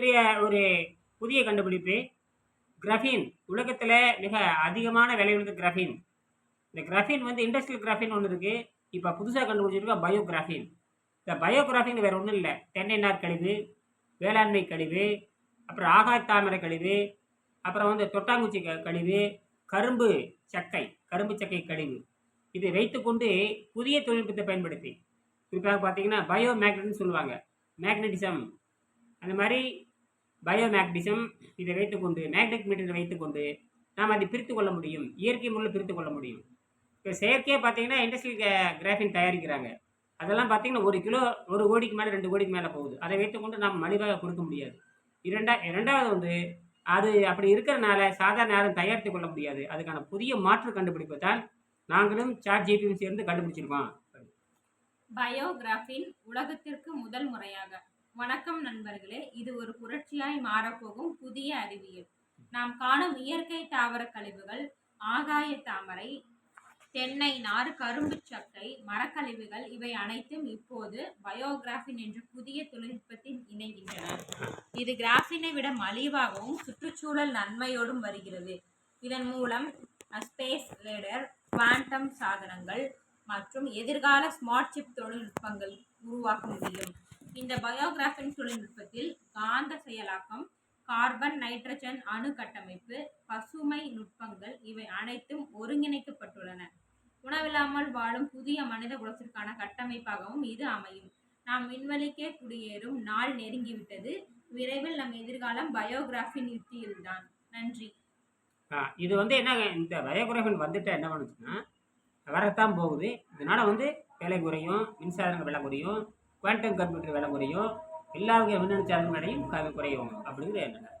பெரிய ஒரு புதிய கண்டுபிடிப்பு கிரஃபின் உலகத்தில் மிக அதிகமான விலை உள்ள கிரஃபின் இந்த கிரஃபின் வந்து இண்டஸ்ட்ரியல் கிராஃபின் ஒன்று இருக்குது இப்போ புதுசாக கண்டுபிடிச்சிருக்கோம் பயோகிராஃபின் இந்த பயோகிராஃபின் வேறு ஒன்றும் இல்லை. தென்னைநார் கழிவு வேளாண்மை கழிவு அப்புறம் ஆகாய தாமரை கழிவு அப்புறம் வந்து தொட்டாங்குச்சி கழிவு கரும்பு சக்கை கரும்பு சக்கை கழிவு. இதை வைத்துக்கொண்டு புதிய தொழில்நுட்பத்தை பயன்படுத்தி குறிப்பாக பார்த்தீங்கன்னா பயோ மேக்னட்னு சொல்லுவாங்க. மேக்னட்டிசம் அந்த மாதிரி பயோமேக்டிசம் இதை வைத்துக்கொண்டு மேக்னெட் மீட்டரை வைத்துக்கொண்டு நாம் அதை பிரித்து கொள்ள முடியும். இயற்கை முறையில் பிரித்து கொள்ள முடியும். இப்போ செயற்கையாக பார்த்தீங்கன்னா இண்டஸ்ட்ரியல் கிராஃபின் தயாரிக்கிறாங்க. அதெல்லாம் பார்த்தீங்கன்னா ஒரு கிலோ ஒரு கோடிக்கு மேலே ரெண்டு கோடிக்கு மேலே போகுது. அதை வைத்துக்கொண்டு நாம் மலிவாக கொடுக்க முடியாது. இரண்டா இரண்டாவது வந்து அது அப்படி இருக்கிறனால சாதாரண யாரும் தயாரித்து கொள்ள முடியாது. அதுக்கான புதிய மாற்று கண்டுபிடிப்பதால் நாங்களும் சாட் ஜிபியும் சேர்ந்து கண்டுபிடிச்சிருக்கோம். பயோகிராஃபின் உலகத்திற்கு முதல் முறையாக. வணக்கம் நண்பர்களே இது ஒரு புரட்சியாய் மாறப்போகும் புதிய அறிவியல். நாம் காணும் இயற்கை தாவர கழிவுகள் ஆகாய தாமரை தென்னை நார் கரும்பு சக்கை மரக்கழிவுகள் இவை அனைத்தும் இப்போது பயோகிராஃபின் என்ற புதிய தொழில்நுட்பத்தில் இணைகின்றன. இது கிராஃபினை விட மலிவாகவும் சுற்றுச்சூழல் நன்மையோடும் வருகிறது. இதன் மூலம் ஸ்பேஸ் லேடர் குவாண்டம் சாதனங்கள் மற்றும் எதிர்கால ஸ்மார்ட் சிப் தொழில்நுட்பங்கள் உருவாக்க முடியும். இந்த பயோகிராஃபின் தொழில்நுட்பத்தில் காந்த செயலாக்கம் கார்பன் நைட்ரஜன் அணு கட்டமைப்பு பசுமை நுட்பங்கள் இவை அனைத்தும் ஒருங்கிணைக்கப்பட்டுள்ளன. உணவில்லாமல் வாழும் புதிய மனித குலத்திற்கான கட்டமைப்பாகவும் இது அமையும். நாம் விண்வெளிக்கே குடியேறும் நாள் நெருங்கிவிட்டது. விரைவில் நம் எதிர்காலம் பயோகிராஃபின் யுத்தியில்தான் நன்றி. இது வந்து என்ன இந்த பயோகிராஃபின் வந்துட்டு என்ன பண்ணுச்சுன்னா வரத்தான் போகுது. இதனால் வந்து விலை குறையும் மின்சாரங்கள் விலை குறையும். குவாண்டம் கம்ப்யூட்டர் விலை குறையும் எல்லா வகை மின்னணு சாதனங்களையும் குறையும் அப்படிங்கிறது என்ன